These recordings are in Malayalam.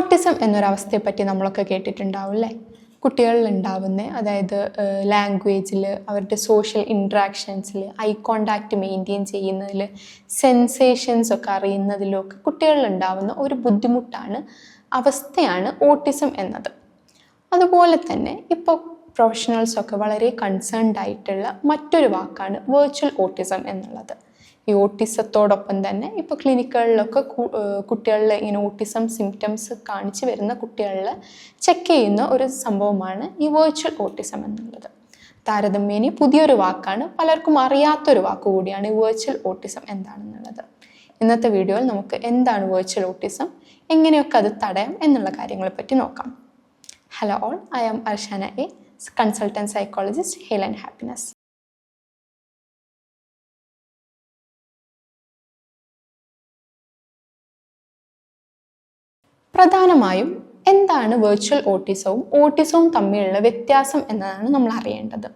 ഓട്ടിസം എന്നൊരവസ്ഥയെ പറ്റി നമ്മളൊക്കെ കേട്ടിട്ടുണ്ടാവും അല്ലേ? കുട്ടികളിൽ ഉണ്ടാവുന്ന അതായത് ലാംഗ്വേജിൽ അവരുടെ സോഷ്യൽ ഇൻട്രാക്ഷൻസിൽ ഐ കോണ്ടാക്റ്റ് മെയിന്റെയിൻ ചെയ്യുന്നതിൽ സെൻസേഷൻസ് ഒക്കെ അറിയുന്നതിലൊക്കെ കുട്ടികളിൽ ഉണ്ടാവുന്ന ഒരു ബുദ്ധിമുട്ടാണ് അവസ്ഥയാണ് ഓട്ടിസം എന്നത്. അതുപോലെ തന്നെ ഇപ്പോൾ പ്രൊഫഷണൽസ് ഒക്കെ വളരെ കൺസേൺഡ് ആയിട്ടുള്ള മറ്റൊരു വാക്കാണ് വെർച്വൽ ഓട്ടിസം എന്നുള്ളത്. ഈ ഓട്ടിസത്തോടൊപ്പം തന്നെ ഇപ്പോൾ ക്ലിനിക്കുകളിലൊക്കെ കുട്ടികളിൽ ഇങ്ങനെ ഓട്ടിസം സിംറ്റംസ് കാണിച്ച് വരുന്ന കുട്ടികളിൽ ചെക്ക് ചെയ്യുന്ന ഒരു സംഭവമാണ് ഈ വെർച്വൽ ഓട്ടിസം എന്നുള്ളത്. താരതമ്യേന പുതിയൊരു വാക്കാണ് പലർക്കും അറിയാത്തൊരു വാക്ക് കൂടിയാണ് ഈ വേർച്വൽ ഓട്ടിസം എന്താണെന്നുള്ളത്. ഇന്നത്തെ വീഡിയോയിൽ നമുക്ക് എന്താണ് വെർച്വൽ ഓട്ടിസം എങ്ങനെയൊക്കെ അത് തടയാം എന്നുള്ള കാര്യങ്ങളെ പറ്റി നോക്കാം. Hello all I am Arshana a consultant psychologist heal and happiness പ്രധാനമായും എന്താണ് വെർച്വൽ ഓട്ടിസവും ഓട്ടിസവും തമ്മിലുള്ള വ്യത്യാസം എന്നതാണ് നമ്മൾ അറിയേണ്ടത്.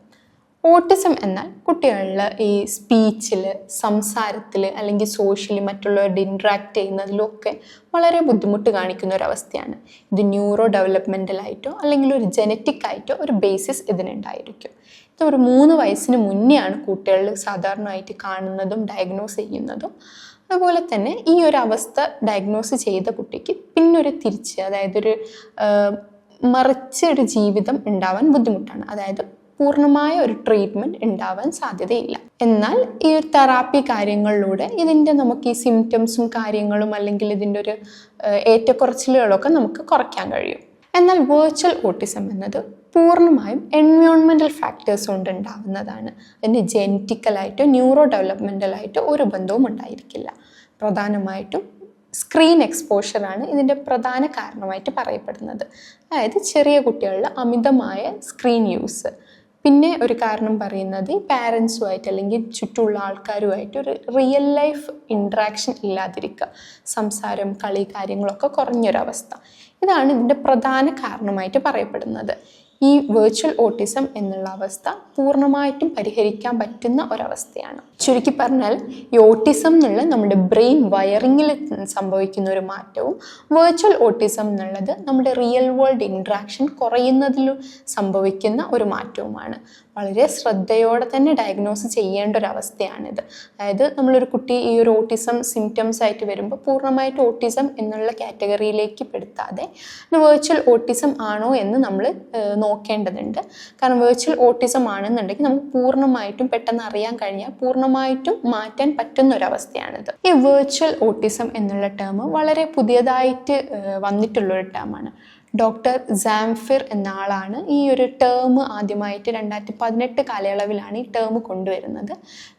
ഓട്ടിസം എന്നാൽ കുട്ടികളിൽ ഈ സ്പീച്ചിൽ സംസാരത്തിൽ അല്ലെങ്കിൽ സോഷ്യലി മറ്റുള്ളവരുടെ ഇൻട്രാക്ട് ചെയ്യുന്നതിലൊക്കെ വളരെ ബുദ്ധിമുട്ട് കാണിക്കുന്ന ഒരു അവസ്ഥയാണ്. ഇത് ന്യൂറോ ഡെവലപ്മെന്റലായിട്ടോ അല്ലെങ്കിൽ ഒരു ജനറ്റിക് ആയിട്ടോ ഒരു ബേസിസ് ഇതിനുണ്ടായിരിക്കും. ഇത് ഒരു മൂന്ന് വയസ്സിന് മുന്നെയാണ് കുട്ടികളിൽ സാധാരണയായിട്ട് കാണുന്നതും ഡയഗ്നോസ് ചെയ്യുന്നതും. അതുപോലെ തന്നെ ഈ ഒരു അവസ്ഥ ഡയഗ്നോസ് ചെയ്ത കുട്ടിക്ക് പിന്നൊരു തിരിച്ച് അതായത് ഒരു മറിച്ച് ഒരു ജീവിതം ഉണ്ടാവാൻ ബുദ്ധിമുട്ടാണ്. അതായത് പൂർണമായ ഒരു ട്രീറ്റ്മെന്റ് ഉണ്ടാവാൻ സാധ്യതയില്ല. എന്നാൽ ഈ ഒരു തെറാപ്പി കാര്യങ്ങളിലൂടെ ഇതിന്റെ നമുക്ക് ഈ സിംറ്റംസും കാര്യങ്ങളും അല്ലെങ്കിൽ ഇതിന്റെ ഒരു ഏറ്റക്കുറച്ചിലുകളൊക്കെ നമുക്ക് കുറയ്ക്കാൻ കഴിയും. എന്നാൽ വെർച്വൽ ഓട്ടിസം എന്നത് പൂർണമായും എൻവയോൺമെന്റൽ ഫാക്ടേഴ്സ് കൊണ്ട് ഉണ്ടാകുന്നതാണ് അതിന് ജെനറ്റിക്കലായിട്ടോ ന്യൂറോ ഡെവലപ്മെന്റലായിട്ടോ ഒരു ബന്ധവും ഉണ്ടായിരിക്കില്ല. പ്രധാനമായിട്ടും സ്ക്രീൻ എക്സ്പോഷറാണ് ഇതിന്റെ പ്രധാന കാരണമായിട്ട് പറയപ്പെടുന്നത്. അതായത് ചെറിയ കുട്ടികളിൽ അമിതമായ സ്ക്രീൻ യൂസ് പിന്നെ ഒരു കാരണം പറയുന്നത് ഈ പാരൻസുമായിട്ട് അല്ലെങ്കിൽ ചുറ്റുമുള്ള ആൾക്കാരുമായിട്ട് ഒരു റിയൽ ലൈഫ് ഇൻട്രാക്ഷൻ ഇല്ലാതിരിക്കുക. സംസാരം കളി കാര്യങ്ങളൊക്കെ കുറഞ്ഞൊരവസ്ഥ. ഇതാണ് ഇതിന്റെ പ്രധാന കാരണമായിട്ട് പറയപ്പെടുന്നത്. ഈ വെർച്വൽ ഓട്ടിസം എന്നുള്ള അവസ്ഥ പൂർണമായിട്ടും പരിഹരിക്കാൻ പറ്റുന്ന ഒരവസ്ഥയാണ്. ചുരുക്കി പറഞ്ഞാൽ ഈ ഓട്ടിസം എന്നുള്ള നമ്മുടെ ബ്രെയിൻ വയറിങ്ങിൽ സംഭവിക്കുന്ന ഒരു മാറ്റവും വെർച്വൽ ഓട്ടിസം എന്നുള്ളത് നമ്മുടെ റിയൽ വേൾഡ് ഇൻട്രാക്ഷൻ കുറയുന്നതിൽ സംഭവിക്കുന്ന ഒരു മാറ്റവുമാണ്. വളരെ ശ്രദ്ധയോടെ തന്നെ ഡയഗ്നോസ് ചെയ്യേണ്ട ഒരു അവസ്ഥയാണിത്. അതായത് നമ്മളൊരു കുട്ടി ഈ ഒരു ഓട്ടിസം സിംറ്റംസ് ആയിട്ട് വരുമ്പോൾ പൂർണമായിട്ട് ഓട്ടിസം എന്നുള്ള കാറ്റഗറിയിലേക്ക് പെടുത്താതെ വെർച്വൽ ഓട്ടിസം ആണോ എന്ന് നമ്മൾ നോക്കേണ്ടതുണ്ട്. കാരണം വെർച്വൽ ഓട്ടിസം ആണെന്നുണ്ടെങ്കിൽ നമുക്ക് പൂർണമായിട്ടും പെട്ടെന്ന് അറിയാൻ കഴിഞ്ഞാൽ പൂർണമായിട്ടും മാറ്റാൻ പറ്റുന്ന ഒരു അവസ്ഥയാണിത്. ഈ വെർച്വൽ ഓട്ടിസം എന്നുള്ള ടേം വളരെ പുതിയതായിട്ട് വന്നിട്ടുള്ള ഒരു ടേമാണ് ഡോക്ടർ ജാംഫിർ എന്ന ആളാണ് ഈ ഒരു ടേം ആദ്യമായിട്ട് രണ്ടായിരത്തി പതിനെട്ട് കാലയളവിലാണ് ഈ ടേം കൊണ്ടുവരുന്നത്.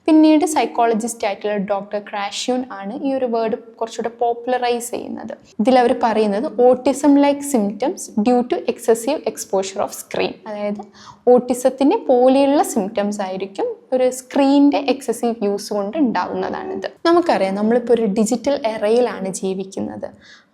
പിന്നീട് സൈക്കോളജിസ്റ്റ് ആയിട്ടുള്ള ഡോക്ടർ ക്രാഷ്യൂൺ ആണ് ഈ ഒരു വേർഡ് കുറച്ചുകൂടെ പോപ്പുലറൈസ് ചെയ്യുന്നത്. ഇതിൽ അവർ പറയുന്നത് autism like symptoms due to excessive exposure of screen അതായത് ഓട്ടിസത്തിനെ പോലെയുള്ള സിംറ്റംസ് ആയിരിക്കും ഒരു സ്ക്രീനിന്റെ എക്സസീവ് യൂസ് കൊണ്ട് ഉണ്ടാകുന്നതാണിത് നമുക്കറിയാം നമ്മളിപ്പോൾ ഒരു ഡിജിറ്റൽ എറയിലാണ് ജീവിക്കുന്നത്.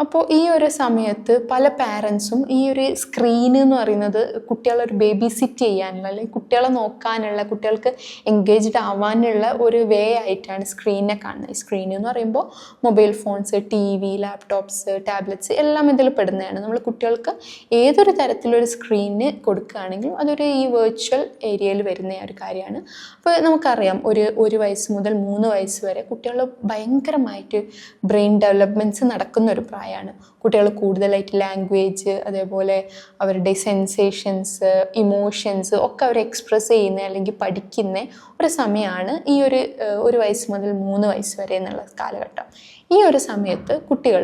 അപ്പോൾ ഈ ഒരു സമയത്ത് പല പാരൻസും ഈ ഒരു സ്ക്രീൻ എന്ന് പറയുന്നത് കുട്ടികളെ ഒരു ബേബി സിറ്റ് ചെയ്യാനുള്ള അല്ലെങ്കിൽ കുട്ടികളെ നോക്കാനുള്ള കുട്ടികൾക്ക് എൻഗേജ്ഡ് ആവാനുള്ള ഒരു വേ ആയിട്ടാണ് സ്ക്രീനിനെ കാണുന്നത്. സ്ക്രീൻ എന്ന് പറയുമ്പോൾ mobile phones T V laptops tablets എല്ലാം ഇതിൽ പെടുന്നതാണ്. നമ്മൾ കുട്ടികൾക്ക് ഏതൊരു തരത്തിലൊരു സ്ക്രീന് കൊടുക്കുകയാണെങ്കിലും അതൊരു ഈ വെർച്വൽ ഏരിയയിൽ വരുന്ന ഒരു കാര്യമാണ്. അപ്പോൾ നമുക്കറിയാം ഒരു ഒരു വയസ്സ് മുതൽ മൂന്ന് വയസ്സ് വരെ കുട്ടികൾ ഭയങ്കരമായിട്ട് ബ്രെയിൻ ഡെവലപ്മെന്റ്സ് നടക്കുന്ന ഒരു പ്രായമാണ്. കുട്ടികൾ കൂടുതലായിട്ട് ലാംഗ്വേജ് അതേപോലെ അവരുടെ സെൻസേഷൻസ് ഇമോഷൻസ് ഒക്കെ അവർ എക്സ്പ്രസ് ചെയ്യുന്ന അല്ലെങ്കിൽ പഠിക്കുന്ന ഒരു സമയമാണ് ഒരു ഒരു വയസ്സ് മുതൽ മൂന്ന് വയസ്സ് വരെ എന്നുള്ള കാലഘട്ടം. ഈ ഒരു സമയത്ത് കുട്ടികൾ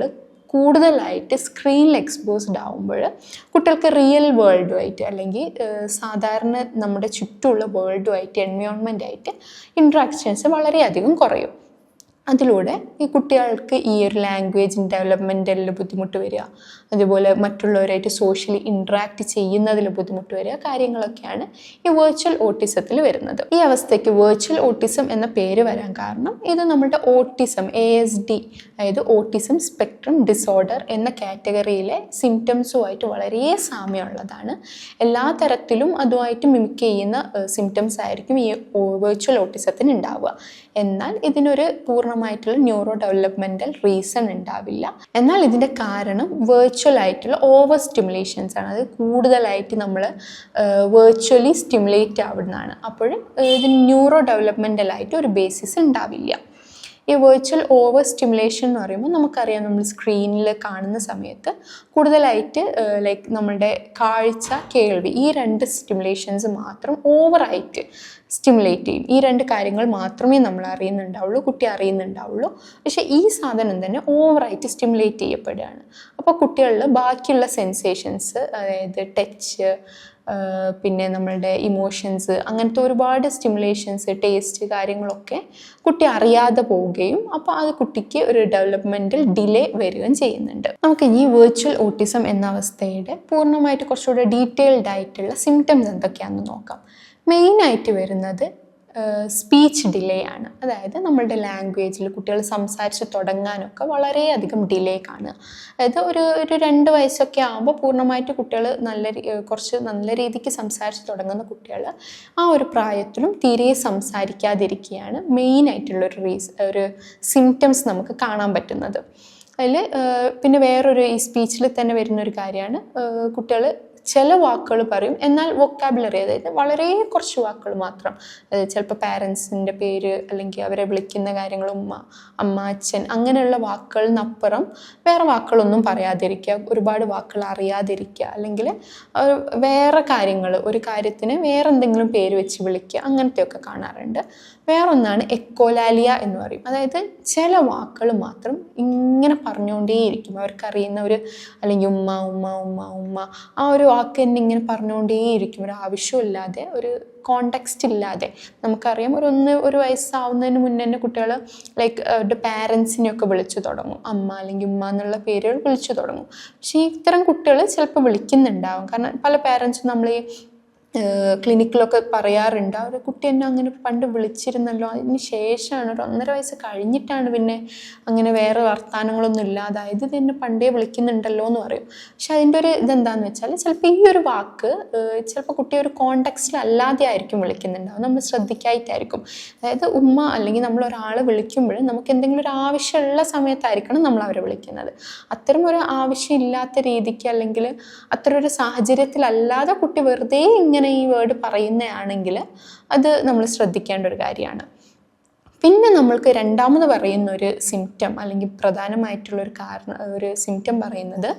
കൂടുതലായിട്ട് സ്ക്രീനിൽ എക്സ്പോസ്ഡ് ആവുമ്പോൾ കുട്ടികൾക്ക് റിയൽ വേൾഡുമായിട്ട് അല്ലെങ്കിൽ സാധാരണ നമ്മുടെ ചുറ്റുമുള്ള വേൾഡുമായിട്ട് എൻവയോൺമെന്റായിട്ട് ഇൻട്രാക്ഷൻസ് വളരെയധികം കുറയും. അതിലൂടെ ഈ കുട്ടികൾക്ക് ഈ ഒരു ലാംഗ്വേജ് ഡെവലപ്മെന്റിൽ ബുദ്ധിമുട്ട് വരിക. അതുപോലെ മറ്റുള്ളവരായിട്ട് സോഷ്യലി ഇൻട്രാക്ട് ചെയ്യുന്നതിൽ ബുദ്ധിമുട്ട് വരിക. കാര്യങ്ങളൊക്കെയാണ് ഈ വെർച്വൽ ഓട്ടിസത്തിൽ വരുന്നത്. ഈ അവസ്ഥയ്ക്ക് വെർച്വൽ ഓട്ടിസം എന്ന പേര് വരാൻ കാരണം ഇത് നമ്മുടെ ഓട്ടിസം എ എസ് ഡി അതായത് ഓട്ടിസം സ്പെക്ട്രം ഡിസോർഡർ എന്ന കാറ്റഗറിയിലെ സിംറ്റംസുമായിട്ട് വളരെ സാമ്യമുള്ളതാണ്. എല്ലാ തരത്തിലും അതുമായിട്ട് മിമിക് ചെയ്യുന്ന സിംറ്റംസ് ആയിരിക്കും ഈ വെർച്വൽ ഓട്ടിസത്തിന് ഉണ്ടാവുക എന്നാൽ ഇതിനൊരു പൂർണ പൂർണമായിട്ടുള്ള ന്യൂറോ ഡെവലപ്മെന്റൽ റീസൺ ഉണ്ടാവില്ല. എന്നാൽ ഇതിന്റെ കാരണം വെർച്വൽ ആയിട്ടുള്ള ഓവർ സ്റ്റിമുലേഷൻസ് ആണ്. അത് കൂടുതലായിട്ട് നമ്മൾ വെർച്വലി സ്റ്റിമുലേറ്റ് ആവുന്നതാണ്. അപ്പോൾ ഇത് ന്യൂറോ ഡെവലപ്മെന്റലായിട്ട് ഒരു ബേസിസ് ഉണ്ടാവില്ല. ഈ വെർച്വൽ ഓവർ സ്റ്റിമുലേഷൻ എന്ന് പറയുമ്പോൾ നമുക്കറിയാം നമ്മൾ സ്ക്രീനിൽ കാണുന്ന സമയത്ത് കൂടുതലായിട്ട് ലൈക്ക് നമ്മളുടെ കാഴ്ച കേൾവി ഈ രണ്ട് സ്റ്റിമുലേഷൻസ് മാത്രം ഓവറായിട്ട് സ്റ്റിമുലേറ്റ് ചെയ്യും. ഈ രണ്ട് കാര്യങ്ങൾ മാത്രമേ നമ്മൾ അറിയുന്നുണ്ടാവുള്ളൂ കുട്ടി അറിയുന്നുണ്ടാവുള്ളൂ. പക്ഷേ ഈ സാധനം തന്നെ ഓവറായിട്ട് സ്റ്റിമുലേറ്റ് ചെയ്യപ്പെടുകയാണ്. അപ്പോൾ കുട്ടികളിൽ ബാക്കിയുള്ള സെൻസേഷൻസ് അതായത് ടച്ച് പിന്നെ നമ്മളുടെ ഇമോഷൻസ് അങ്ങനത്തെ ഒരുപാട് സ്റ്റിമുലേഷൻസ് ടേസ്റ്റ് കാര്യങ്ങളൊക്കെ കുട്ടി അറിയാതെ പോവുകയും അപ്പോൾ അത് കുട്ടിക്ക് ഒരു ഡെവലപ്മെന്റിൽ ഡിലേ വരികയും ചെയ്യുന്നുണ്ട്. നമുക്ക് ഈ വെർച്വൽ ഓട്ടിസം എന്ന അവസ്ഥയുടെ പൂർണമായിട്ട് കുറച്ചുകൂടെ ഡീറ്റെയിൽഡ് ആയിട്ടുള്ള സിംറ്റംസ് എന്തൊക്കെയാണെന്ന് നോക്കാം. മെയിനായിട്ട് വരുന്നത് സ്പീച്ച് ഡിലേ ആണ്. അതായത് നമ്മളുടെ ലാംഗ്വേജിൽ കുട്ടികൾ സംസാരിച്ച് തുടങ്ങാനൊക്കെ വളരെയധികം ഡിലേ കാണുക. അതായത് ഒരു ഒരു രണ്ട് വയസ്സൊക്കെ ആകുമ്പോൾ പൂർണമായിട്ട് കുട്ടികൾ നല്ല കുറച്ച് നല്ല രീതിക്ക് സംസാരിച്ച് തുടങ്ങുന്ന കുട്ടികൾ ആ ഒരു പ്രായത്തിലും തീരെ സംസാരിക്കാതിരിക്കുകയാണ് മെയിനായിട്ടുള്ള ഒരു റീസ് ഒരു സിംറ്റംസ് നമുക്ക് കാണാൻ പറ്റുന്നത്. അതിൽ പിന്നെ വേറൊരു ഈ സ്പീച്ചിൽ തന്നെ വരുന്ന ഒരു കാര്യമാണ് കുട്ടികൾ ചില വാക്കുകൾ പറയും. എന്നാൽ വൊക്കാബുലറി അതായത് വളരെ കുറച്ച് വാക്കുകൾ മാത്രം. അതായത് ചിലപ്പോൾ പാരൻസിന്റെ പേര് അല്ലെങ്കിൽ അവരെ വിളിക്കുന്ന കാര്യങ്ങൾ ഉമ്മ അമ്മ അച്ഛൻ അങ്ങനെയുള്ള വാക്കുകളിനപ്പുറം വേറെ വാക്കുകളൊന്നും പറയാതിരിക്കുക. ഒരുപാട് വാക്കുകൾ അറിയാതിരിക്കുക. അല്ലെങ്കിൽ വേറെ കാര്യങ്ങൾ ഒരു കാര്യത്തിന് വേറെ എന്തെങ്കിലും പേര് വെച്ച് വിളിക്കുക. അങ്ങനത്തെയൊക്കെ കാണാറുണ്ട്. വേറൊന്നാണ് എക്കോലാലിയ എന്ന് പറയും. അതായത് ചില വാക്കുകൾ മാത്രം ഇങ്ങനെ പറഞ്ഞുകൊണ്ടേയിരിക്കും. അവർക്കറിയുന്ന ഒരു അല്ലെങ്കിൽ ഉമ്മ ഉമ്മ ഉമ്മ ഉമ്മ ആ ഒരു വാക്ക് തന്നെ ഇങ്ങനെ പറഞ്ഞുകൊണ്ടേയിരിക്കും. ഒരു ആവശ്യമില്ലാതെ ഒരു കോണ്ടെക്സ്റ്റ് ഇല്ലാതെ. നമുക്കറിയാം ഒരു ഒന്ന് ഒരു വയസ്സാവുന്നതിന് മുന്നേ തന്നെ കുട്ടികൾ ലൈക്ക് അവരുടെ പാരൻസിനെയൊക്കെ വിളിച്ചു തുടങ്ങും. അമ്മ അല്ലെങ്കിൽ ഉമ്മ എന്നുള്ള പേരുകൾ വിളിച്ചു തുടങ്ങും. പക്ഷേ ഇത്തരം കുട്ടികൾ ചിലപ്പോൾ വിളിക്കുന്നുണ്ടാവും. കാരണം പല പാരൻസും നമ്മൾ ഈ ക്ലിനിക്കിലൊക്കെ പറയാറുണ്ട്. ആ കുട്ടി എന്നെ അങ്ങനെ പണ്ട് വിളിച്ചിരുന്നല്ലോ. അതിന് ശേഷമാണ് ഒരു ഒന്നര വയസ്സ് കഴിഞ്ഞിട്ടാണ് പിന്നെ അങ്ങനെ വേറെ വർത്തമാനങ്ങളൊന്നും ഇല്ലാതായത്. ഇത് എന്നെ പണ്ടേ വിളിക്കുന്നുണ്ടല്ലോ എന്ന് പറയും. പക്ഷെ അതിന്റെ ഒരു ഇതെന്താന്ന് വെച്ചാൽ ചിലപ്പോൾ ഈ ഒരു വാക്ക് ചിലപ്പോൾ കുട്ടി ഒരു കോണ്ടക്സ്റ്റിൽ അല്ലാതെ ആയിരിക്കും വിളിക്കുന്നുണ്ടാവും നമ്മൾ ശ്രദ്ധിക്കായിട്ടായിരിക്കും. അതായത് ഉമ്മ അല്ലെങ്കിൽ നമ്മൾ ഒരാളെ വിളിക്കുമ്പോൾ നമുക്ക് എന്തെങ്കിലും ഒരു ആവശ്യമുള്ള സമയത്തായിരിക്കണം നമ്മൾ അവരെ വിളിക്കുന്നത്. അത്തരം ഒരു ആവശ്യമില്ലാത്ത രീതിക്ക് അല്ലെങ്കിൽ അത്തരം ഒരു സാഹചര്യത്തിലല്ലാതെ കുട്ടി വെറുതെ ഇങ്ങനെ ഈ വേർഡ് പറയുന്നതാണെങ്കിൽ അത് നമ്മൾ ശ്രദ്ധിക്കേണ്ട ഒരു കാര്യമാണ്. പിന്നെ നമ്മൾക്ക് രണ്ടാമത് പറയുന്ന ഒരു സിംറ്റം അല്ലെങ്കിൽ പ്രധാനമായിട്ടുള്ള ഒരു കാരണം ഒരു സിംറ്റം പറയുന്നത്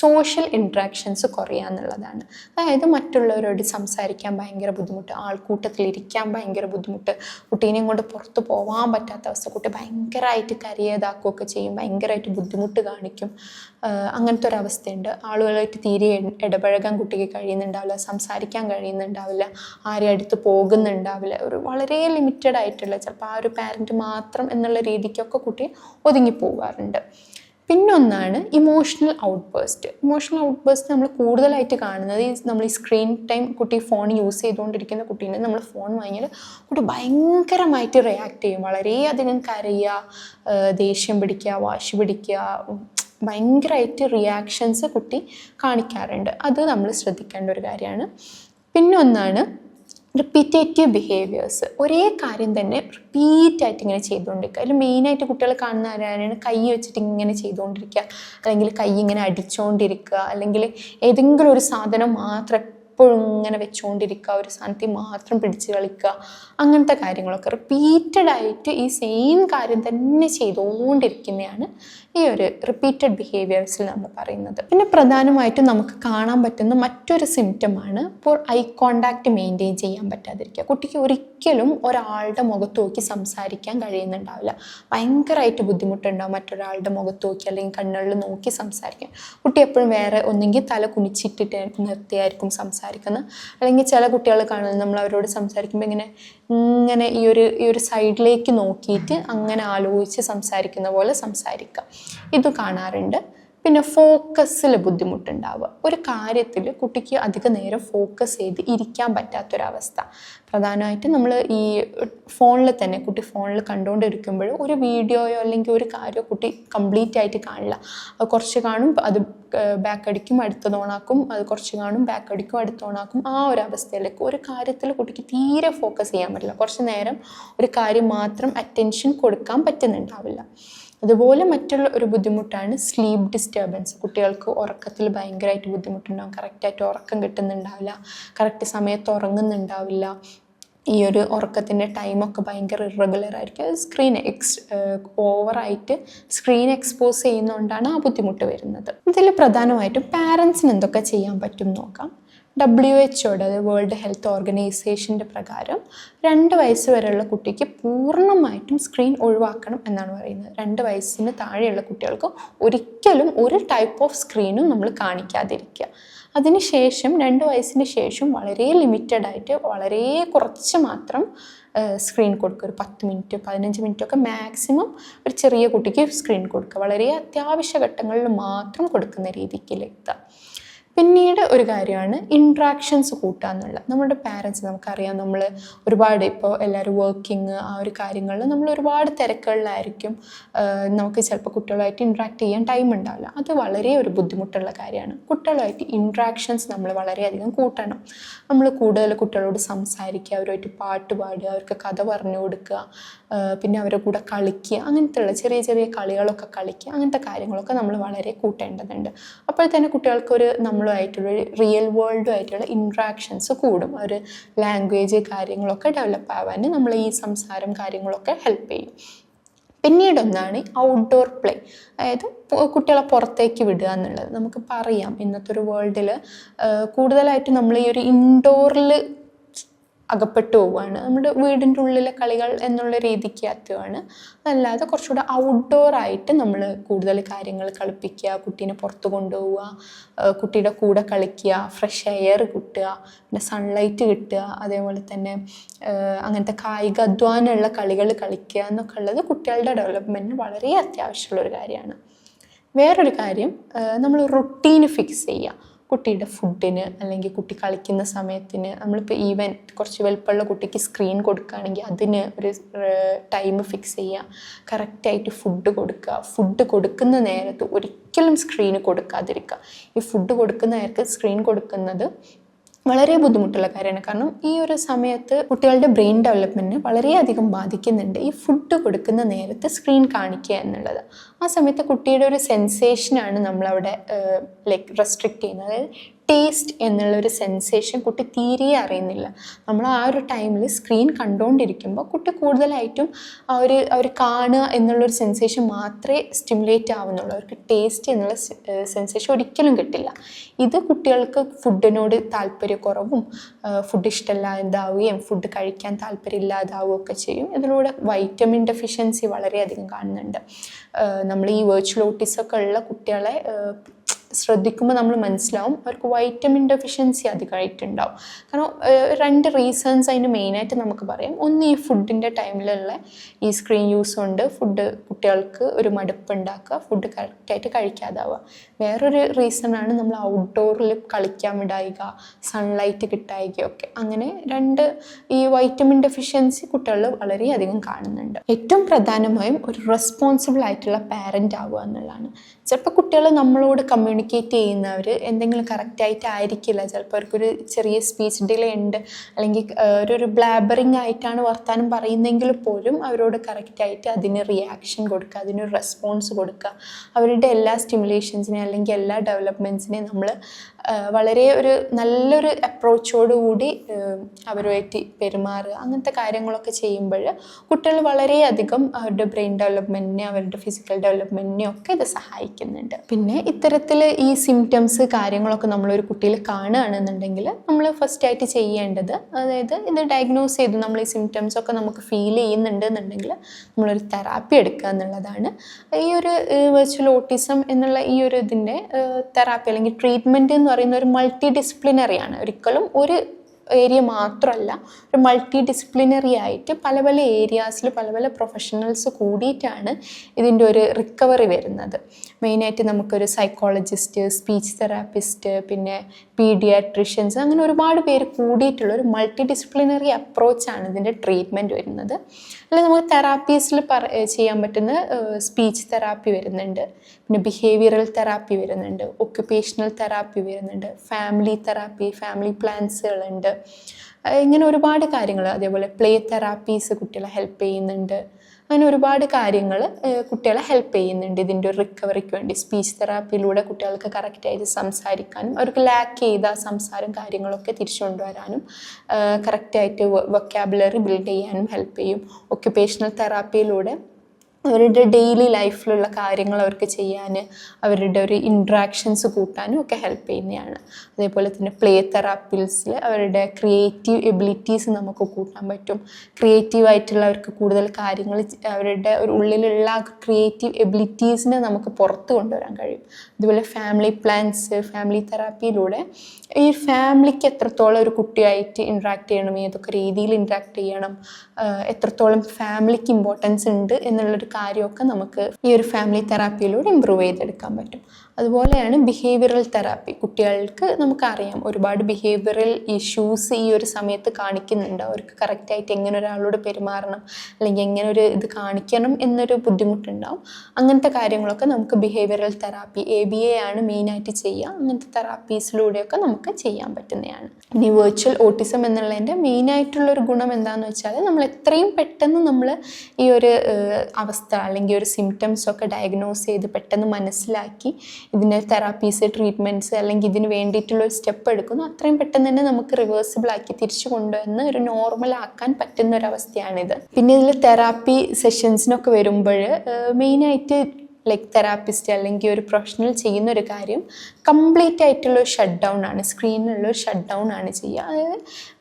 സോഷ്യൽ ഇൻട്രാക്ഷൻസ് കുറയുക എന്നുള്ളതാണ്. അതായത് മറ്റുള്ളവരോട് സംസാരിക്കാൻ ഭയങ്കര ബുദ്ധിമുട്ട് ആൾക്കൂട്ടത്തിൽ ഇരിക്കാൻ ഭയങ്കര ബുദ്ധിമുട്ട് കുട്ടീനെയും കൊണ്ട് പുറത്ത് പോകാൻ പറ്റാത്ത അവസ്ഥ കുട്ടി ഭയങ്കരമായിട്ട് കരയതാക്കുകയൊക്കെ ചെയ്യും ഭയങ്കരമായിട്ട് ബുദ്ധിമുട്ട് കാണിക്കും. അങ്ങനത്തെ ഒരു ആളുകളായിട്ട് തീരെ ഇടപഴകാൻ കുട്ടിക്ക് കഴിയുന്നുണ്ടാവില്ല സംസാരിക്കാൻ കഴിയുന്നുണ്ടാവില്ല ആരെയും അടുത്ത് പോകുന്നുണ്ടാവില്ല. ഒരു വളരെ ലിമിറ്റഡ് ആയിട്ടുള്ള ചിലപ്പോൾ ആ ഒരു പാരന്റ് മാത്രം എന്നുള്ള രീതിക്കൊക്കെ കുട്ടി ഒതുങ്ങി പോകാറുണ്ട് പിന്നൊന്നാണ് emotional outburst emotional outburst നമ്മൾ കൂടുതലായിട്ട് കാണുന്നത് ഈ നമ്മൾ ഈ സ്ക്രീൻ ടൈം കുട്ടി ഫോൺ യൂസ് ചെയ്തുകൊണ്ടിരിക്കുന്ന കുട്ടീനെ നമ്മൾ ഫോൺ വാങ്ങിയാൽ കുട്ടി ഭയങ്കരമായിട്ട് റിയാക്ട് ചെയ്യും. വളരെയധികം കരയുക ദേഷ്യം പിടിക്കുക വാശി പിടിക്കുക ഭയങ്കരമായിട്ട് റിയാക്ഷൻസ് കുട്ടി കാണിക്കാറുണ്ട്. അത് നമ്മൾ ശ്രദ്ധിക്കേണ്ട ഒരു കാര്യമാണ്. പിന്നെ ഒന്നാണ് റിപ്പീറ്റേറ്റീവ് ബിഹേവിയേഴ്സ് ഒരേ കാര്യം തന്നെ റിപ്പീറ്റായിട്ട് ഇങ്ങനെ ചെയ്തുകൊണ്ടിരിക്കുക. അതിൽ മെയിനായിട്ട് കുട്ടികൾ കാണുന്ന ആരാണ്? കൈ വെച്ചിട്ട് ഇങ്ങനെ ചെയ്തുകൊണ്ടിരിക്കുക. അല്ലെങ്കിൽ കൈ ഇങ്ങനെ അടിച്ചുകൊണ്ടിരിക്കുക അല്ലെങ്കിൽ ഏതെങ്കിലും ഒരു സാധനം മാത്രം എപ്പോഴും ഇങ്ങനെ വെച്ചുകൊണ്ടിരിക്കുക ഒരു സാധനത്തിൽ മാത്രം പിടിച്ച് കളിക്കുക അങ്ങനത്തെ കാര്യങ്ങളൊക്കെ റിപ്പീറ്റഡ് ആയിട്ട് ഈ സെയിം കാര്യം തന്നെ ചെയ്തുകൊണ്ടിരിക്കുന്നതാണ് ഈ ഒരു റിപ്പീറ്റഡ് ബിഹേവിയേഴ്സിൽ നമ്മൾ പറയുന്നത്. പിന്നെ പ്രധാനമായിട്ടും നമുക്ക് കാണാൻ പറ്റുന്ന മറ്റൊരു സിംറ്റമാണ് ഇപ്പോൾ ഐ കോണ്ടാക്ട് മെയിന്റെയിൻ ചെയ്യാൻ പറ്റാതിരിക്കുക. കുട്ടിക്ക് ഒരിക്കലും ഒരാളുടെ മുഖത്ത് നോക്കി സംസാരിക്കാൻ കഴിയുന്നുണ്ടാവില്ല. ഭയങ്കരമായിട്ട് ബുദ്ധിമുട്ടുണ്ടാവും മറ്റൊരാളുടെ മുഖത്ത് നോക്കി അല്ലെങ്കിൽ കണ്ണുകളിൽ നോക്കി സംസാരിക്കാൻ. കുട്ടി എപ്പോഴും വേറെ ഒന്നെങ്കിൽ തല കുനിച്ചിട്ടിട്ട് നിർത്തിയായിരിക്കും സംസാരിക്കുന്നത്. അല്ലെങ്കിൽ ചില കുട്ടികൾ കാണുന്നത് നമ്മൾ അവരോട് സംസാരിക്കുമ്പോൾ ഇങ്ങനെ ഇങ്ങനെ ഈ ഒരു ഈ ഒരു സൈഡിലേക്ക് നോക്കിയിട്ട് അങ്ങനെ ആലോചിച്ച് സംസാരിക്കുന്ന പോലെ സംസാരിക്കുക. ഇത് കാണാറുണ്ട്. പിന്നെ ഫോക്കസിൽ ബുദ്ധിമുട്ടുണ്ടാവുക. ഒരു കാര്യത്തിൽ കുട്ടിക്ക് അധിക നേരം ഫോക്കസ് ചെയ്ത് ഇരിക്കാൻ പറ്റാത്തൊരവസ്ഥ. പ്രധാനമായിട്ട് നമ്മൾ ഈ ഫോണിൽ തന്നെ കുട്ടി ഫോണിൽ കണ്ടുകൊണ്ടിരിക്കുമ്പോൾ ഒരു വീഡിയോയോ അല്ലെങ്കിൽ ഒരു കാര്യമോ കുട്ടി കംപ്ലീറ്റ് ആയിട്ട് കാണില്ല. അത് കുറച്ച് കാണും അത് ബാക്ക് അടിക്കും അടുത്ത ഓണാക്കും അത് കുറച്ച് കാണും ബാക്ക് അടിക്കും അടുത്ത ഓണാക്കും ആ ഒരു അവസ്ഥയിലേക്ക് ഒരു കാര്യത്തിൽ കുട്ടിക്ക് തീരെ ഫോക്കസ് ചെയ്യാൻ പറ്റില്ല. കുറച്ച് നേരം ഒരു കാര്യം മാത്രം അറ്റൻഷൻ കൊടുക്കാൻ പറ്റുന്നുണ്ടാവില്ല. അതുപോലെ മറ്റുള്ള ഒരു ബുദ്ധിമുട്ടാണ് സ്ലീപ്പ് ഡിസ്റ്റർബൻസ് കുട്ടികൾക്ക് ഉറക്കത്തിൽ ഭയങ്കരമായിട്ട് ബുദ്ധിമുട്ടുണ്ടാകും കറക്റ്റായിട്ട് ഉറക്കം കിട്ടുന്നുണ്ടാവില്ല. കറക്റ്റ് സമയത്ത് ഉറങ്ങുന്നുണ്ടാവില്ല. ഈ ഒരു ഉറക്കത്തിന്റെ ടൈമൊക്കെ ഭയങ്കര ഇറഗുലർ ആയിരിക്കും. അത് സ്ക്രീൻ എക്സ് ഓവറായിട്ട് സ്ക്രീൻ എക്സ്പോസ് ചെയ്യുന്നതുകൊണ്ടാണ് ആ ബുദ്ധിമുട്ട് വരുന്നത്. ഇതിൽ പ്രധാനമായിട്ടും പാരൻസിന് എന്തൊക്കെ ചെയ്യാൻ പറ്റും നോക്കാം. ഡബ്ല്യു എച്ച് ഒ അതായത് വേൾഡ് ഹെൽത്ത് ഓർഗനൈസേഷന്റെ പ്രകാരം രണ്ട് വയസ്സ് വരെയുള്ള കുട്ടിക്ക് പൂർണമായിട്ടും സ്ക്രീൻ ഒഴിവാക്കണം എന്നാണ് പറയുന്നത്. രണ്ട് വയസ്സിന് താഴെയുള്ള കുട്ടികൾക്ക് ഒരിക്കലും ഒരു ടൈപ്പ് ഓഫ് സ്ക്രീനും നമ്മൾ കാണിക്കാതിരിക്കുക. അതിനുശേഷം രണ്ട് വയസ്സിന് ശേഷം വളരെ ലിമിറ്റഡ് ആയിട്ട് വളരെ കുറച്ച് മാത്രം സ്ക്രീൻ കൊടുക്കുക. ഒരു പത്ത് മിനിറ്റ് പതിനഞ്ച് മിനിറ്റ് ഒക്കെ മാക്സിമം ഒരു ചെറിയ കുട്ടിക്ക് സ്ക്രീൻ കൊടുക്കുക. വളരെ അത്യാവശ്യ ഘട്ടങ്ങളിൽ മാത്രം കൊടുക്കുന്ന രീതിക്കിലെത്തുക പിന്നീട് ഒരു കാര്യമാണ് ഇൻട്രാക്ഷൻസ് കൂട്ടുക എന്നുള്ളത്. നമ്മുടെ പാരൻസ് നമുക്കറിയാം നമ്മൾ ഒരുപാട് ഇപ്പോൾ എല്ലാവരും വർക്കിംഗ് ആ ഒരു കാര്യങ്ങളിൽ നമ്മൾ ഒരുപാട് തിരക്കുകളിലായിരിക്കും. നമുക്ക് ചിലപ്പോൾ കുട്ടികളുമായിട്ട് ഇൻട്രാക്ട് ചെയ്യാൻ ടൈം ഉണ്ടാവില്ല. അത് വളരെ ഒരു ബുദ്ധിമുട്ടുള്ള കാര്യമാണ്. കുട്ടികളുമായിട്ട് ഇൻട്രാക്ഷൻസ് നമ്മൾ വളരെയധികം കൂട്ടണം. നമ്മൾ കൂടുതൽ കുട്ടികളോട് സംസാരിക്കുക അവരുമായിട്ട് പാട്ട് പാടുക അവർക്ക് കഥ പറഞ്ഞു കൊടുക്കുക പിന്നെ അവരുടെ കൂടെ കളിക്കുക അങ്ങനത്തെയുള്ള ചെറിയ ചെറിയ കളികളൊക്കെ കളിക്കുക അങ്ങനത്തെ കാര്യങ്ങളൊക്കെ നമ്മൾ വളരെ കൂട്ടേണ്ടതുണ്ട്. അപ്പോൾ തന്നെ കുട്ടികൾക്കൊരു നമ്മളുമായിട്ടുള്ള റിയൽ വേൾഡുമായിട്ടുള്ള ഇൻട്രാക്ഷൻസ് കൂടും. ഒരു ലാംഗ്വേജ് കാര്യങ്ങളൊക്കെ ഡെവലപ്പ് ആവാൻ നമ്മൾ ഈ സംസാരം കാര്യങ്ങളൊക്കെ ഹെൽപ്പ് ചെയ്യും. പിന്നീട് ഒന്നാണ് ഔട്ട്ഡോർ പ്ലേ അതായത് കുട്ടികളെ പുറത്തേക്ക് വിടുക എന്നുള്ളത്. നമുക്ക് പറയാം ഇന്നത്തെ ഒരു വേൾഡിൽ കൂടുതലായിട്ട് നമ്മൾ ഈ ഒരു ഇൻഡോറിൽ അകപ്പെട്ടു പോവുകയാണ്. നമ്മുടെ വീടിന്റെ ഉള്ളിലെ കളികൾ എന്നുള്ള രീതിക്ക് എത്തുകയാണ്. അല്ലാതെ കുറച്ചുകൂടെ ഔട്ട്ഡോർ ആയിട്ട് നമ്മൾ കൂടുതൽ കാര്യങ്ങൾ കളിപ്പിക്കുക കുട്ടീനെ പുറത്ത് കൊണ്ടുപോവുക കുട്ടിയുടെ കൂടെ കളിക്കുക ഫ്രഷ് എയർ കിട്ടുക പിന്നെ സൺലൈറ്റ് കിട്ടുക അതേപോലെ തന്നെ അങ്ങനത്തെ കായിക അധ്വാനമുള്ള കളികൾ കളിക്കുക എന്നൊക്കെ ഉള്ളത് കുട്ടികളുടെ ഡെവലപ്മെന്റിന് വളരെ അത്യാവശ്യമുള്ളൊരു കാര്യമാണ്. വേറൊരു കാര്യം നമ്മൾ റൊട്ടീന് ഫിക്സ് ചെയ്യുക. കുട്ടിയുടെ ഫുഡിന് അല്ലെങ്കിൽ കുട്ടി കളിക്കുന്ന സമയത്തിന് നമ്മളിപ്പോൾ ഈവൻ കുറച്ച് വലുപ്പമുള്ള കുട്ടിക്ക് സ്ക്രീൻ കൊടുക്കുകയാണെങ്കിൽ അതിന് ഒരു ടൈം ഫിക്സ് ചെയ്യുക. കറക്റ്റായിട്ട് ഫുഡ് കൊടുക്കുക. ഫുഡ് കൊടുക്കുന്ന നേരത്ത് ഒരിക്കലും സ്ക്രീന് കൊടുക്കാതിരിക്കുക. ഈ ഫുഡ് കൊടുക്കുന്ന നേരത്ത് സ്ക്രീൻ കൊടുക്കുന്നത് വളരെ ബുദ്ധിമുട്ടുള്ള കാര്യമാണ്. കാരണം ഈ ഒരു സമയത്ത് കുട്ടികളുടെ ബ്രെയിൻ ഡെവലപ്മെന്റിനെ വളരെയധികം ബാധിക്കുന്നുണ്ട്. ഈ ഫുഡ് കൊടുക്കുന്ന നേരത്തെ സ്ക്രീൻ കാണിക്കുക എന്നുള്ളത്. ആ സമയത്ത് കുട്ടിയുടെ ഒരു സെൻസേഷനാണ് നമ്മളവിടെ ലൈക്ക് റെസ്ട്രിക്റ്റ് ചെയ്യുന്നത്. അതായത് ടേസ്റ്റ് എന്നുള്ളൊരു സെൻസേഷൻ കുട്ടി തീരെ അറിയുന്നില്ല. നമ്മൾ ആ ഒരു ടൈമിൽ സ്ക്രീൻ കണ്ടുകൊണ്ടിരിക്കുമ്പോൾ കുട്ടി കൂടുതലായിട്ടും ആ ഒരു അവർ കാണുക എന്നുള്ളൊരു സെൻസേഷൻ മാത്രമേ സ്റ്റിമുലേറ്റ് ആവുന്നുള്ളൂ. അവർക്ക് ടേസ്റ്റ് എന്നുള്ള സെൻസേഷൻ ഒരിക്കലും കിട്ടില്ല. ഇത് കുട്ടികൾക്ക് ഫുഡിനോട് താല്പര്യക്കുറവും ഫുഡ് ഇഷ്ടമില്ലാതാവുകയും ഫുഡ് കഴിക്കാൻ താല്പര്യമില്ലാതാവുകയും ഒക്കെ ചെയ്യും. ഇതിലൂടെ വൈറ്റമിൻ ഡെഫിഷ്യൻസി വളരെയധികം കാണുന്നുണ്ട്. നമ്മൾ ഈ വെർച്വൽ ഓട്ടീസൊക്കെ ഉള്ള കുട്ടികളെ ശ്രദ്ധിക്കുമ്പോൾ നമ്മൾ മനസ്സിലാവും അവർക്ക് വൈറ്റമിൻ ഡെഫിഷ്യൻസി അധികമായിട്ടുണ്ടാവും. കാരണം രണ്ട് റീസൺസ് അതിന് മെയിനായിട്ട് നമുക്ക് പറയാം. ഒന്ന് ഈ ഫുഡിന്റെ ടൈമിലുള്ള ഈ സ്ക്രീൻ യൂസ് കൊണ്ട് ഫുഡ് കുട്ടികൾക്ക് ഒരു മടുപ്പ് ഉണ്ടാക്കുക. ഫുഡ് കറക്റ്റായിട്ട് കഴിക്കാതാവുക. വേറൊരു റീസണാണ് നമ്മൾ ഔട്ട്ഡോറിൽ കളിക്കാൻ വിടായിക സൺലൈറ്റ് കിട്ടായികയൊക്കെ. അങ്ങനെ രണ്ട് ഈ വൈറ്റമിൻ ഡെഫിഷ്യൻസി കുട്ടികളിൽ വളരെയധികം കാണുന്നുണ്ട്. ഏറ്റവും പ്രധാനമായും ഒരു റെസ്പോൺസിബിൾ ആയിട്ടുള്ള പാരന്റ് ആവുക എന്നുള്ളതാണ്. ചിലപ്പോൾ കുട്ടികൾ നമ്മളോട് കമ്മ്യൂണിക്കേറ്റ് ചെയ്യുന്നവർ എന്തെങ്കിലും കറക്റ്റായിട്ട് ആയിരിക്കില്ല. ചിലപ്പോൾ അവർക്കൊരു ചെറിയ സ്പീച്ച് ഡിലേ ഉണ്ട്. അല്ലെങ്കിൽ ഒരു ബ്ലാബറിങ് ആയിട്ടാണ് വർത്താനം പറയുന്നെങ്കിൽ പോലും അവരോട് കറക്റ്റായിട്ട് അതിന് റിയാക്ഷൻ കൊടുക്കുക അതിനൊരു റെസ്പോൺസ് കൊടുക്കുക അവരുടെ എല്ലാ സ്റ്റിമുലേഷൻസിനെ അല്ലെങ്കിൽ എല്ലാ ഡെവലപ്മെന്റ്സിനെയും നമ്മൾ വളരെ ഒരു നല്ലൊരു അപ്രോച്ചോടുകൂടി അവരുമായിട്ട് പെരുമാറുക അങ്ങനത്തെ കാര്യങ്ങളൊക്കെ ചെയ്യുമ്പോൾ കുട്ടികൾ വളരെയധികം അവരുടെ ബ്രെയിൻ ഡെവലപ്മെന്റിനെ അവരുടെ ഫിസിക്കൽ ഡെവലപ്മെന്റിനെ ഒക്കെ ഇത് സഹായിക്കുന്നുണ്ട്. പിന്നെ ഇത്തരത്തിൽ ഈ സിംറ്റംസ് കാര്യങ്ങളൊക്കെ നമ്മളൊരു കുട്ടിയിൽ കാണുകയാണെന്നുണ്ടെങ്കിൽ നമ്മൾ ഫസ്റ്റ് ആയിട്ട് ചെയ്യേണ്ടത് അതായത് ഇത് ഡയഗ്നോസ് ചെയ്ത് നമ്മൾ ഈ സിംറ്റംസ് ഒക്കെ നമുക്ക് ഫീൽ ചെയ്യുന്നുണ്ട് എന്നുണ്ടെങ്കിൽ നമ്മളൊരു തെറാപ്പി എടുക്കുക എന്നുള്ളതാണ്. ഈ ഒരു വെർച്വൽ ഓട്ടിസം എന്നുള്ള ഈ ഒരു ഇതിന്റെ തെറാപ്പി അല്ലെങ്കിൽ ട്രീറ്റ്മെന്റ് എന്ന് പറയുന്ന ഒരു മൾട്ടി ഡിസിപ്ലിനറി ആണ്. ഒരിക്കലും ഒരു ഏരിയ മാത്രമല്ല ഒരു മൾട്ടി ഡിസിപ്ലിനറി ആയിട്ട് പല പല ഏരിയാസിൽ പല പല പ്രൊഫഷണൽസ് കൂടിയിട്ടാണ് ഇതിന്റെ ഒരു റിക്കവറി വരുന്നത്. മെയിനായിട്ട് നമുക്കൊരു സൈക്കോളജിസ്റ്റ് സ്പീച്ച് തെറാപ്പിസ്റ്റ് പിന്നെ പീഡിയാട്രിഷ്യൻസ് അങ്ങനെ ഒരുപാട് പേര് കൂടിയിട്ടുള്ള ഒരു മൾട്ടി ഡിസിപ്ലിനറി അപ്രോച്ചാണ് ഇതിന്റെ ട്രീറ്റ്മെന്റ് വരുന്നത്. അല്ല നമുക്ക് തെറാപ്പീസിൽ പറ ചെയ്യാൻ പറ്റുന്ന സ്പീച്ച് തെറാപ്പി വരുന്നുണ്ട്. പിന്നെ ബിഹേവിയറൽ തെറാപ്പി വരുന്നുണ്ട് ഒക്യുപ്പേഷണൽ തെറാപ്പി വരുന്നുണ്ട് ഫാമിലി തെറാപ്പി ഫാമിലി പ്ലാൻസുകളുണ്ട് ഇങ്ങനെ ഒരുപാട് കാര്യങ്ങൾ അതേപോലെ പ്ലേ തെറാപ്പീസ് കുട്ടികളെ ഹെൽപ്പ് ചെയ്യുന്നുണ്ട്. അങ്ങനെ ഒരുപാട് കാര്യങ്ങൾ കുട്ടികളെ ഹെൽപ്പ് ചെയ്യുന്നുണ്ട്. ഇതിന്റെ ഒരു റിക്കവറിക്ക് വേണ്ടി സ്പീച്ച് തെറാപ്പിയിലൂടെ കുട്ടികൾക്ക് കറക്റ്റായിട്ട് സംസാരിക്കാനും അവർക്ക് ലാക്ക് ചെയ്ത സംസാരം കാര്യങ്ങളൊക്കെ തിരിച്ചു കൊണ്ടുവരാനും കറക്റ്റായിട്ട് വൊക്കാബുലറി ബിൽഡ് ചെയ്യാനും ഹെൽപ്പ് ചെയ്യും. ഒക്യുപ്പേഷണൽ തെറാപ്പിയിലൂടെ അവരുടെ ഡെയിലി ലൈഫിലുള്ള കാര്യങ്ങൾ അവർക്ക് ചെയ്യാൻ അവരുടെ ഒരു ഇൻട്രാക്ഷൻസ് കൂട്ടാനും ഒക്കെ ഹെൽപ്പ് ചെയ്യുന്നതാണ് അതേപോലെ തന്നെ പ്ലേ തെറാപ്പിൽസിൽ അവരുടെ ക്രിയേറ്റീവ് എബിലിറ്റീസ് നമുക്ക് കൂട്ടാൻ പറ്റും. ക്രിയേറ്റീവ് ആയിട്ടുള്ള അവർക്ക് കൂടുതൽ കാര്യങ്ങൾ അവരുടെ ഒരു ഉള്ളിലുള്ള ക്രിയേറ്റീവ് എബിലിറ്റീസിനെ നമുക്ക് പുറത്ത് കൊണ്ടുവരാൻ കഴിയും. അതുപോലെ ഫാമിലി പ്ലാൻസ് ഫാമിലി തെറാപ്പിയിലൂടെ ഈ ഫാമിലിക്ക് എത്രത്തോളം ഒരു കുട്ടിയായിട്ട് ഇൻട്രാക്ട് ചെയ്യണം ഏതൊക്കെ രീതിയിൽ ഇൻട്രാക്ട് ചെയ്യണം എത്രത്തോളം ഫാമിലിക്ക് ഇമ്പോർട്ടൻസ് ഉണ്ട് എന്നുള്ളൊരു കാര്യമൊക്കെ നമുക്ക് ഈ ഒരു ഫാമിലി തെറാപ്പിയിലൂടെ ഇമ്പ്രൂവ് ചെയ്തെടുക്കാൻ പറ്റും. അതുപോലെയാണ് ബിഹേവിയറൽ തെറാപ്പി കുട്ടികൾക്ക് നമുക്കറിയാം ഒരുപാട് ബിഹേവിയറൽ ഇഷ്യൂസ് ഈ ഒരു സമയത്ത് കാണിക്കുന്നുണ്ട്. അവർക്ക് കറക്റ്റായിട്ട് എങ്ങനെ ഒരാളോട് പെരുമാറണം അല്ലെങ്കിൽ എങ്ങനെ ഒരു ഇത് കാണിക്കണം എന്നൊരു ബുദ്ധിമുട്ടുണ്ടാവും. അങ്ങനത്തെ കാര്യങ്ങളൊക്കെ നമുക്ക് behavioural therapy A B A ആണ് മെയിനായിട്ട് ചെയ്യുക. അങ്ങനത്തെ തെറാപ്പീസിലൂടെയൊക്കെ നമുക്ക് ചെയ്യാൻ പറ്റുന്നതാണ്. ഇനി വെർച്വൽ ഓട്ടിസം എന്നുള്ളതിന്റെ മെയിനായിട്ടുള്ളൊരു ഗുണം എന്താണെന്ന് വെച്ചാൽ നമ്മൾ എത്രയും പെട്ടെന്ന് നമ്മൾ ഈ ഒരു അവസ്ഥ അല്ലെങ്കിൽ ഒരു സിംറ്റംസ് ഒക്കെ ഡയഗ്നോസ് ചെയ്ത് പെട്ടെന്ന് മനസ്സിലാക്കി ഇതിന് തെറാപ്പീസ് ട്രീറ്റ്മെന്റ്സ് അല്ലെങ്കിൽ ഇതിന് വേണ്ടിയിട്ടുള്ള ഒരു സ്റ്റെപ്പ് എടുക്കുന്നു. അത്രയും പെട്ടെന്ന് തന്നെ നമുക്ക് റിവേഴ്സിബിൾ ആക്കി തിരിച്ചു കൊണ്ടുവന്ന് ഒരു നോർമൽ ആക്കാൻ പറ്റുന്ന ഒരു അവസ്ഥയാണിത്. പിന്നെ ഇതിൽ തെറാപ്പി സെഷൻസിനൊക്കെ വരുമ്പോൾ മെയിനായിട്ട് ലൈക്ക് തെറാപ്പിസ്റ്റ് അല്ലെങ്കിൽ ഒരു പ്രൊഫഷണൽ ചെയ്യുന്ന ഒരു കാര്യം കംപ്ലീറ്റ് ആയിട്ടുള്ള ഒരു ഷട്ട് ഡൗൺ ആണ് സ്ക്രീനിലുള്ള ഒരു ഷട്ട് ഡൗൺ ആണ് ചെയ്യുക. അതായത്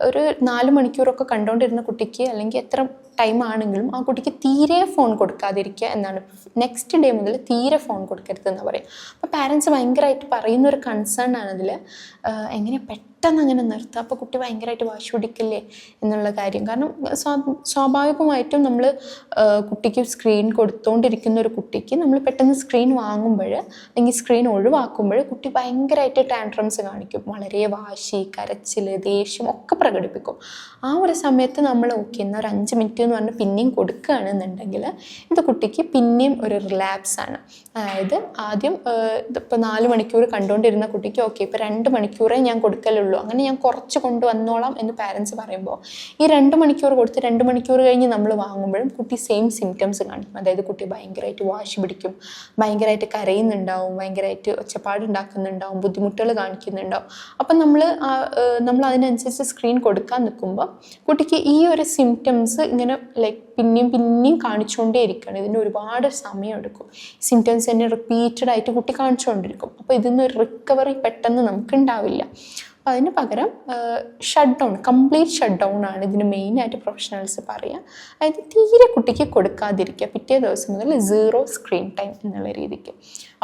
ഒരു നാല് മണിക്കൂറൊക്കെ കണ്ടുകൊണ്ടിരുന്ന കുട്ടിക്ക് അല്ലെങ്കിൽ എത്ര ടൈം ആണെങ്കിലും ആ കുട്ടിക്ക് തീരെ ഫോൺ കൊടുക്കാതിരിക്കുക എന്നാണ്. നെക്സ്റ്റ് ഡേ മുതൽ തീരെ ഫോൺ കൊടുക്കരുത് എന്ന് പറയും. അപ്പോൾ പാരൻസ് ഭയങ്കരമായിട്ട് പറയുന്ന ഒരു കൺസേൺ ആണ് അതിൽ എങ്ങനെ പെട്ടെന്ന് അങ്ങനെ നിർത്തുക അപ്പോൾ കുട്ടി ഭയങ്കരമായിട്ട് വാശി പിടിക്കില്ലേ എന്നുള്ള കാര്യം. കാരണം സ്വാഭാവികമായിട്ടും നമ്മൾ കുട്ടിക്ക് സ്ക്രീൻ കൊടുത്തുകൊണ്ടിരിക്കുന്ന ഒരു കുട്ടിക്ക് നമ്മൾ പെട്ടെന്ന് സ്ക്രീൻ വാങ്ങുമ്പോൾ അല്ലെങ്കിൽ സ്ക്രീൻ ഒഴിവാക്കുമ്പോൾ കുട്ടി ഭയങ്കരമായിട്ട് ടാൻട്രംസ് കാണിക്കും. വളരെ വാശി കരച്ചിൽ ദേഷ്യം ഒക്കെ പ്രകടിപ്പിക്കും. ആ ഒരു സമയത്ത് നമ്മൾ ഓക്കെ എന്നാൽ ഒരു അഞ്ച് മിനിറ്റ് എന്ന് പറഞ്ഞ് പിന്നെയും കൊടുക്കുകയാണെന്നുണ്ടെങ്കിൽ ഇത് കുട്ടിക്ക് പിന്നെയും ഒരു റിലാപ്സ് ആണ്. അതായത് ആദ്യം ഇപ്പോൾ നാല് മണിക്കൂർ കണ്ടുകൊണ്ടിരുന്ന കുട്ടിക്ക് ഓക്കെ ഇപ്പോൾ രണ്ട് മണിക്കൂറേ ഞാൻ കൊടുക്കലുള്ളൂ. അങ്ങനെ ഞാൻ കുറച്ച് കൊണ്ടുവന്നോളാം എന്ന് പാരൻസ് പറയുമ്പോൾ ഈ രണ്ട് മണിക്കൂർ കൊടുത്ത് രണ്ട് മണിക്കൂർ കഴിഞ്ഞ് നമ്മൾ വാങ്ങുമ്പോഴും കുട്ടി സെയിം സിംറ്റംസ് കാണിക്കും. അതായത് കുട്ടി ഭയങ്കരമായിട്ട് വാശി പിടിക്കും ഭയങ്കരമായിട്ട് കരയുന്നുണ്ടാവും ഭയങ്കരമായിട്ട് ഒച്ചപ്പാടുണ്ടാക്കുന്നുണ്ടാവും ബുദ്ധിമുട്ടുകൾ കാണിക്കുന്നുണ്ടാവും. അപ്പം നമ്മൾ നമ്മൾ അതിനനുസരിച്ച് സ്ക്രീൻ കൊടുക്കാൻ നിൽക്കുമ്പോൾ കുട്ടിക്ക് ഈ ഒരു സിംറ്റംസ് ഇങ്ങനെ ലൈക്ക് പിന്നെയും പിന്നെയും കാണിച്ചുകൊണ്ടേ ഇരിക്കുകയാണ്. ഇതിന് ഒരുപാട് സമയം എടുക്കും സിംറ്റംസ് തന്നെ റിപ്പീറ്റഡ് ആയിട്ട് കുട്ടി കാണിച്ചുകൊണ്ടിരിക്കും അപ്പോൾ ഇതിൽ നിന്ന് ഒരു റിക്കവറി പെട്ടെന്ന് നമുക്ക് ഉണ്ടാവില്ല അപ്പോൾ അതിന് പകരം shut down complete shut down ആണ് ഇതിന് മെയിനായിട്ട് പ്രൊഫഷണൽസ് പറയുക അതായത് തീരെ കുട്ടിക്ക് കൊടുക്കാതിരിക്കുക പിറ്റേ ദിവസം മുതൽ സീറോ സ്ക്രീൻ ടൈം എന്നുള്ള രീതിക്ക്.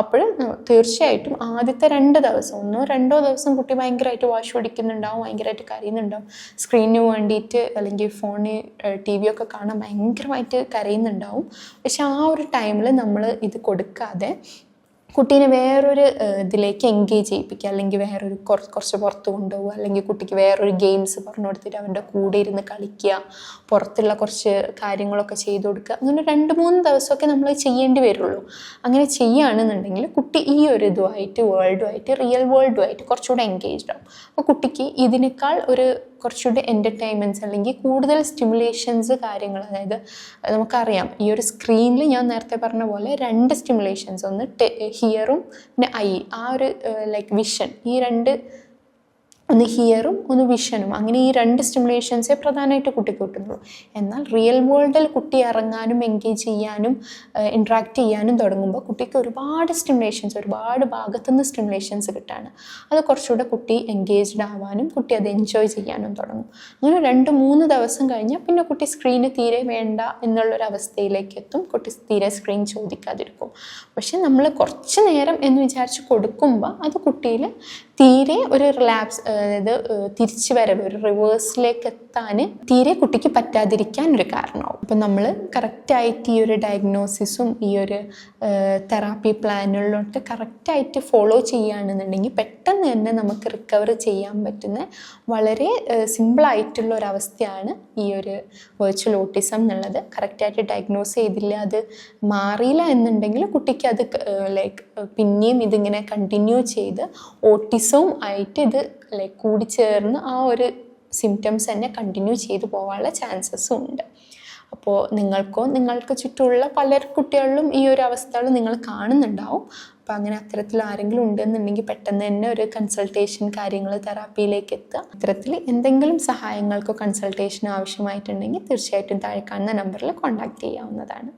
അപ്പോൾ തീർച്ചയായിട്ടും ആദ്യത്തെ രണ്ട് ദിവസം ഒന്നോ രണ്ടോ ദിവസം കുട്ടി ഭയങ്കരമായിട്ട് വാഷ് പിടിക്കുന്നുണ്ടാവും ഭയങ്കരമായിട്ട് കരയുന്നുണ്ടാവും. സ്ക്രീനിന് വേണ്ടിയിട്ട് അല്ലെങ്കിൽ ഫോണ് ടി വി ഒക്കെ കാണാൻ ഭയങ്കരമായിട്ട് കരയുന്നുണ്ടാവും. പക്ഷെ ആ ഒരു ടൈമിൽ നമ്മൾ ഇത് കൊടുക്കാതെ കുട്ടീനെ വേറൊരു ഇതിലേക്ക് എൻഗേജ് ചെയ്യിപ്പിക്കുക അല്ലെങ്കിൽ വേറൊരു കുറച്ച് കുറച്ച് പുറത്ത് കൊണ്ടുപോകുക അല്ലെങ്കിൽ കുട്ടിക്ക് വേറൊരു ഗെയിംസ് പറഞ്ഞു കൊടുത്തിട്ട് അവന്റെ കൂടെ ഇരുന്ന് കളിക്കുക പുറത്തുള്ള കുറച്ച് കാര്യങ്ങളൊക്കെ ചെയ്തു കൊടുക്കുക. അങ്ങനെ രണ്ട് മൂന്ന് ദിവസമൊക്കെ നമ്മൾ ചെയ്യേണ്ടി വരുള്ളൂ. അങ്ങനെ ചെയ്യുകയാണെന്നുണ്ടെങ്കിൽ കുട്ടി ഈ ഒരു ഇതുമായിട്ട് വേൾഡുമായിട്ട് റിയൽ വേൾഡുമായിട്ട് കുറച്ചുകൂടെ എൻഗേജ്ഡ് ആവും. അപ്പോൾ കുട്ടിക്ക് ഇതിനേക്കാൾ ഒരു കുറച്ചുകൂടി എന്റർടൈൻമെന്റ്സ് അല്ലെങ്കിൽ കൂടുതൽ സ്റ്റിമുലേഷൻസ് കാര്യങ്ങൾ അതായത് നമുക്കറിയാം. ഈ ഒരു സ്ക്രീനിൽ ഞാൻ നേരത്തെ പറഞ്ഞ പോലെ രണ്ട് സ്റ്റിമുലേഷൻസ് ഒന്ന് ഹിയറും പിന്നെ ഐ ആ ഒരു ലൈക്ക് വിഷൻ ഈ രണ്ട് ഒന്ന് ഹിയറും ഒന്ന് വിഷനും അങ്ങനെ ഈ രണ്ട് സ്റ്റിമുലേഷൻസേ പ്രധാനമായിട്ട് കുട്ടിക്ക് കിട്ടുന്നുള്ളൂ. എന്നാൽ റിയൽ വേൾഡിൽ കുട്ടി ഇറങ്ങാനും എൻഗേജ് ചെയ്യാനും ഇൻട്രാക്ട് ചെയ്യാനും തുടങ്ങുമ്പോൾ കുട്ടിക്ക് ഒരുപാട് സ്റ്റിമുലേഷൻസ് ഒരുപാട് ഭാഗത്തുനിന്ന് സ്റ്റിമുലേഷൻസ് കിട്ടാണ്. അത് കുറച്ചുകൂടെ കുട്ടി എൻഗേജ്ഡ് ആവാനും കുട്ടി അത് എൻജോയ് ചെയ്യാനും തുടങ്ങും. അങ്ങനെ രണ്ട് മൂന്ന് ദിവസം കഴിഞ്ഞാൽ പിന്നെ കുട്ടി സ്ക്രീന് തീരെ വേണ്ട എന്നുള്ളൊരു അവസ്ഥയിലേക്ക് എത്തും. കുട്ടി തീരെ സ്ക്രീൻ ചോദിക്കാതിരിക്കും. പക്ഷെ നമ്മൾ കുറച്ച് നേരം എന്ന് വിചാരിച്ച് കൊടുക്കുമ്പോൾ അത് കുട്ടിയിൽ തീരെ ഒരു റിലാപ്സ് അതായത് തിരിച്ചു വരവ് ഒരു റിവേഴ്സിലേക്ക് എത്താൻ തീരെ കുട്ടിക്ക് പറ്റാതിരിക്കാൻ ഒരു കാരണമാവും. അപ്പം നമ്മൾ കറക്റ്റായിട്ട് ഈ ഒരു ഡയഗ്നോസിസും ഈ ഒരു തെറാപ്പി പ്ലാനുകളിലൊക്കെ കറക്റ്റായിട്ട് ഫോളോ ചെയ്യുകയാണെന്നുണ്ടെങ്കിൽ പെട്ടെന്ന് തന്നെ നമുക്ക് റിക്കവർ ചെയ്യാൻ പറ്റുന്ന വളരെ സിമ്പിളായിട്ടുള്ള ഒരു അവസ്ഥയാണ് ഈ ഒരു വെർച്വൽ ഓട്ടിസം എന്നുള്ളത്. കറക്റ്റായിട്ട് ഡയഗ്നോസ് ചെയ്തില്ല അത് മാറിയില്ല എന്നുണ്ടെങ്കിൽ കുട്ടിക്ക് അത് ലൈക്ക് പിന്നെയും ഇതിങ്ങനെ കണ്ടിന്യൂ ചെയ്ത് ഓട്ടിസവും ആയിട്ട് ഇത് ലൈക്ക് കൂടിച്ചേർന്ന് ആ ഒരു സിംറ്റംസ് തന്നെ കണ്ടിന്യൂ ചെയ്തു പോകാനുള്ള ചാൻസസും ഉണ്ട്. അപ്പോൾ നിങ്ങൾക്കോ നിങ്ങൾക്ക് ചുറ്റുമുള്ള പല കുട്ടികളിലും ഈ ഒരു അവസ്ഥകൾ നിങ്ങൾ കാണുന്നുണ്ടാവും. അപ്പോൾ അങ്ങനെ അത്തരത്തിൽ ആരെങ്കിലും ഉണ്ടെന്നുണ്ടെങ്കിൽ പെട്ടെന്ന് തന്നെ ഒരു കൺസൾട്ടേഷൻ കാര്യങ്ങൾ തെറാപ്പിയിലേക്ക് എത്തുക. അത്തരത്തിൽ എന്തെങ്കിലും സഹായങ്ങൾക്കോ കൺസൾട്ടേഷനോ ആവശ്യമായിട്ടുണ്ടെങ്കിൽ തീർച്ചയായിട്ടും താഴെ കാണുന്ന നമ്പറിൽ കോൺടാക്റ്റ് ചെയ്യാവുന്നതാണ്.